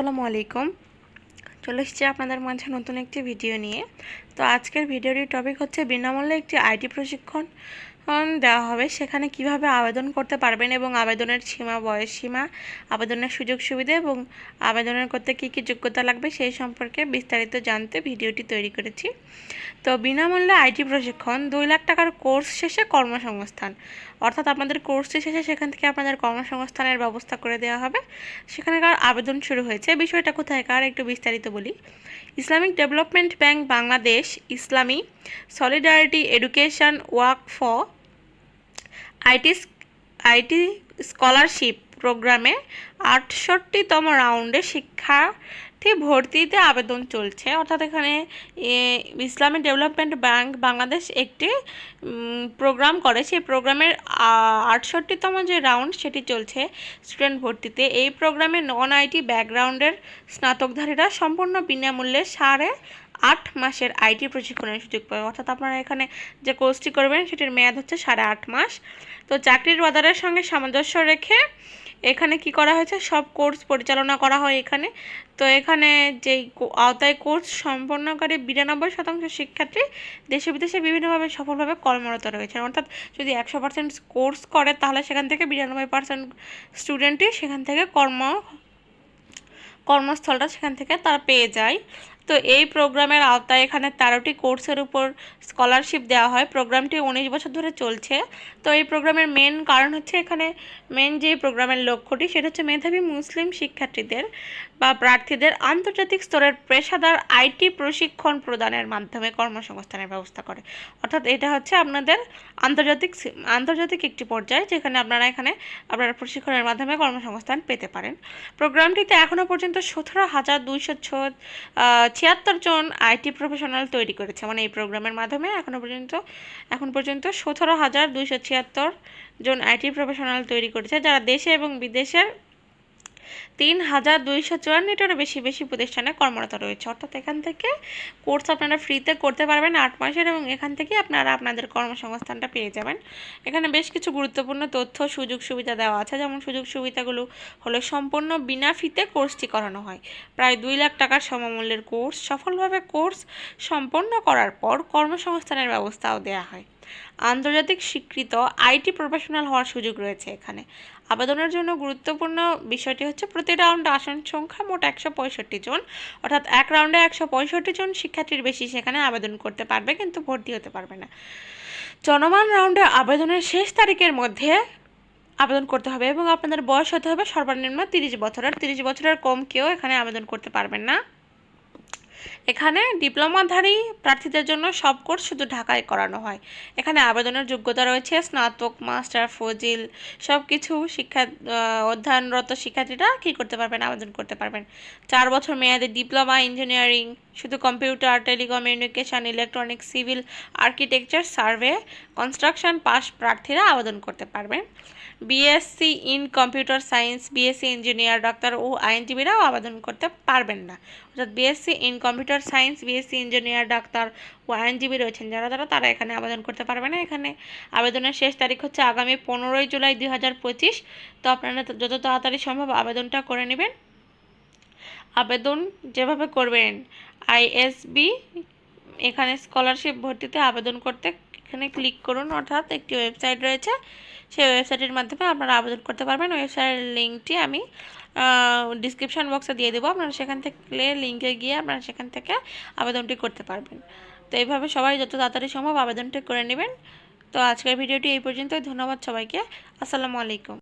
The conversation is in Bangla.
আসসালামু আলাইকুম। চলে এসেছি আপনাদের মাঝে নতুন একটি ভিডিও নিয়ে। তো আজকের ভিডিওটির টপিক হচ্ছে বিনামূল্যে একটি আইটি প্রশিক্ষণ। দেওয়া হবে সেখানে কীভাবে আবেদন করতে পারবেন এবং আবেদনের সীমা, বয়স সীমা, আবেদনের সুযোগ সুবিধা এবং আবেদনের করতে কী কী যোগ্যতা লাগবে সেই সম্পর্কে বিস্তারিত জানতে ভিডিওটি তৈরি করেছি। তো বিনামূল্যে আইটি প্রশিক্ষণ, দুই লাখ টাকার কোর্স শেষে কর্মসংস্থান। অর্থাৎ আপনাদের কোর্সটি শেষে সেখান থেকে আপনাদের কর্মসংস্থানের ব্যবস্থা করে দেওয়া হবে। সেখানকার আবেদন শুরু হয়েছে। বিষয়টা কোথায়, কার একটু বিস্তারিত বলি। Islamic development bank Bangladesh Islami solidarity education work for IT IT scholarship প্রোগ্রামে আটষট্টিতম রাউন্ডে শিক্ষার্থী ভর্তিতে আবেদন চলছে। অর্থাৎ এখানে ইসলামী ডেভেলপমেন্ট ব্যাংক বাংলাদেশ একটি প্রোগ্রাম করে। সেই প্রোগ্রামের আটষট্টিতম যে রাউন্ড সেটি চলছে স্টুডেন্ট ভর্তিতে। এই প্রোগ্রামে নন আইটি ব্যাকগ্রাউন্ডের স্নাতকধারীরা সম্পূর্ণ বিনামূল্যে সাড়ে আট মাসের আইটি প্রশিক্ষণের সুযোগ পাবে। অর্থাৎ আপনারা এখানে যে কোর্সটি করবেন, সেটির মেয়াদ হচ্ছে সাড়ে আট মাস। তো চাকরির বাজারের সঙ্গে সামঞ্জস্য রেখে এখানে কি করা হয়েছে? সব কোর্স পরিচালনা করা হয় এখানে। তো এখানে যেই আওতায় কোর্স সম্পন্নকারী বিরানব্বই শতাংশ শিক্ষার্থী দেশে বিদেশে বিভিন্নভাবে সফলভাবে কর্মরত রয়েছে অর্থাৎ যদি একশো পার্সেন্ট কোর্স করে, তাহলে সেখান থেকে বিরানব্বই পার্সেন্ট স্টুডেন্টই সেখান থেকে কর্ম, কর্মস্থলটা সেখান থেকে তারা পেয়ে যায়। তো এই প্রোগ্রামের আওতায় এখানে তেরোটি কোর্সের উপর স্কলারশিপ দেওয়া হয়। প্রোগ্রামটি উনিশ বছর ধরে চলছে। তো এই প্রোগ্রামের মেন কারণ হচ্ছে এখানে মেন যে প্রোগ্রামের লক্ষ্যটি, সেটা হচ্ছে মেধাবী মুসলিম শিক্ষার্থীদের বা প্রার্থীদের আন্তর্জাতিক স্তরের পেশাদার আইটি প্রশিক্ষণ প্রদানের মাধ্যমে কর্মসংস্থানের ব্যবস্থা করে। অর্থাৎ এটা হচ্ছে আপনাদের আন্তর্জাতিক আন্তর্জাতিক একটি পর্যায়ে যেখানে আপনারা এখানে আপনারা প্রশিক্ষণের মাধ্যমে কর্মসংস্থান পেতে পারেন। প্রোগ্রামটিতে এখনও পর্যন্ত সতেরো হাজার দুইশো ছিয়াত্তর জন আইটি প্রফেশনাল তৈরি করেছে। মানে এই প্রোগ্রামের মাধ্যমে এখনও পর্যন্ত, এখন পর্যন্ত সতেরো হাজার দুইশো ছিয়াত্তর জন আইটি প্রফেশনাল তৈরি করেছে, যারা দেশে এবং বিদেশের তিন হাজার দুইশো চুয়ান্নটিরও বেশি বেশি প্রতিষ্ঠানে কর্মরত রয়েছে। অর্থাৎ এখান থেকে কোর্স আপনারা ফ্রিতে করতে পারবেন আট মাসের এবং এখান থেকে আপনারা আপনাদের কর্মসংস্থানটা পেয়ে যাবেন। এখানে বেশ কিছু গুরুত্বপূর্ণ তথ্য, সুযোগ সুবিধা দেওয়া আছে। যেমন সুযোগ সুবিধাগুলো হলো সম্পূর্ণ বিনা ফিতে কোর্সটি করানো হয়। প্রায় দুই লাখ টাকার সমমূল্যের কোর্স সফলভাবে কোর্স সম্পন্ন করার পর কর্মসংস্থানের ব্যবস্থাও দেওয়া হয়। আন্তর্জাতিক স্বীকৃত আইটি প্রফেশনাল হওয়ার সুযোগ রয়েছে এখানে। আবেদনের জন্য গুরুত্বপূর্ণ বিষয়টি হচ্ছে প্রতি রাউন্ডে আসন সংখ্যা মোট একশো পঁয়ষট্টি জন, অর্থাৎ এক রাউন্ডে একশো পঁয়ষট্টি জন শিক্ষার্থীর বেশি সেখানে আবেদন করতে পারবে কিন্তু ভর্তি হতে পারবে না। চলমান রাউন্ডে আবেদনের শেষ তারিখের মধ্যে আবেদন করতে হবে এবং আপনাদের বয়স হতে হবে সর্বনিম্ন তিরিশ বছরের তিরিশ বছরের কম কেউ এখানে আবেদন করতে পারবেন না। এখানে ডিপ্লোমাধারী প্রার্থীদের জন্য সব কোর্স শুধু ঢাকায় করানো হয়। এখানে আবেদনের যোগ্যতা রয়েছে স্নাতক, মাস্টার, ফজিল সব কিছু শিক্ষা অধ্যয়নরত শিক্ষার্থীরা কী করতে পারবেন, আবেদন করতে পারবেন। চার বছর মেয়াদে ডিপ্লোমা ইঞ্জিনিয়ারিং শুধু computer telecommunication electronics, civil architecture, survey, construction pass প্রার্থীরা আবেদন করতে পারবেন। BSc in computer science BSc engineer doctor ও আইনজীবীরাও আবেদন করতে পারবেন না। অর্থাৎ BSc in computer science BSc engineer doctor ও আইনজীবী রয়েছেন যারা যারা তারা এখানে আবেদন করতে পারবে না। এখানে আবেদনের শেষ তারিখ হচ্ছে আগামী পনেরোই জুলাই দুই হাজার পঁচিশ। তো আপনারা যত তাড়াতাড়ি সম্ভব আবেদনটা করে নেবেন। আবেদন যেভাবে করবেন, আইএসবি এখানে স্কলারশিপ ভর্তিতে আবেদন করতে এখানে ক্লিক করুন, অর্থাৎ একটি ওয়েবসাইট রয়েছে। সেই ওয়েবসাইটের মাধ্যমে আপনারা আবেদন করতে পারবেন। ওয়েবসাইটের লিঙ্কটি আমি ডিসক্রিপশন বক্সে দিয়ে দেবো। আপনারা সেখান থেকে লিঙ্কে গিয়ে আপনারা সেখান থেকে আবেদনটি করতে পারবেন। তো এইভাবে সবাই যত তাড়াতাড়ি সম্ভব আবেদনটি করে নেবেন। তো আজকের ভিডিওটি এই পর্যন্তই। ধন্যবাদ সবাইকে। আসসালামু আলাইকুম।